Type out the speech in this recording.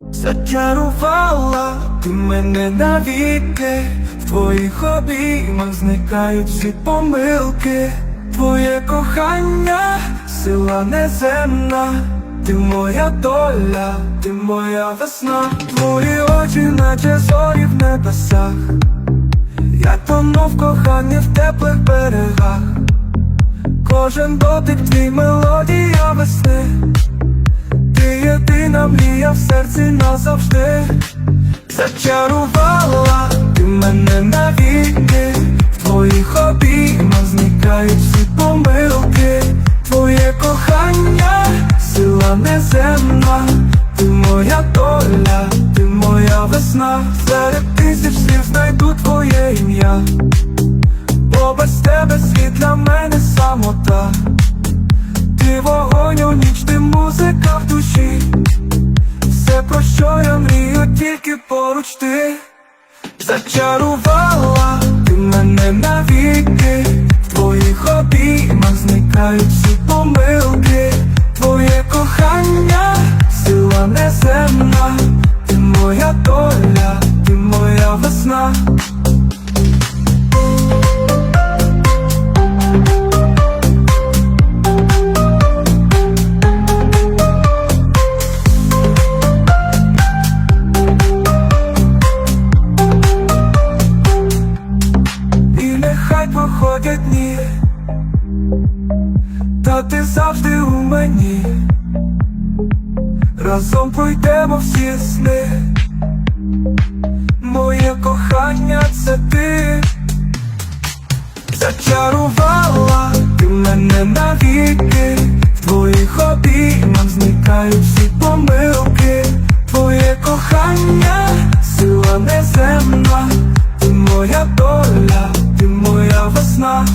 Зачарувала ти мене навіки, в твоїх обіймах зникають всі помилки, твоє кохання, сила неземна, ти моя доля, ти моя весна, твої очі, наче зорі в небесах, я тону в коханні в теплих берегах, кожен дотик твій мелодія єдина мрія в серці назавжди. Зачарувала ти мене навіки. В твоїх обіймах зникають всі помилки. Твоє кохання, сила неземна. Ти моя доля, ти моя весна. Серед тисяч слів знайду твоє ім'я. Бо без тебе світ для мене самота. Ти вогонь у ніч, ти тільки поруч ти. Зачарувала ти мене навіки. В твоїх обіймах зникають всі помилки. Твоє кохання, сила неземна. Ти моя доля, Та ти завжди у мені, разом пройдемо всі сни, моє кохання це ти, зачарувала ти мене навіки, в твоїх обіймах зникають всі помилки, твоє кохання, сила неземна, ти моя доля, ти моя весна.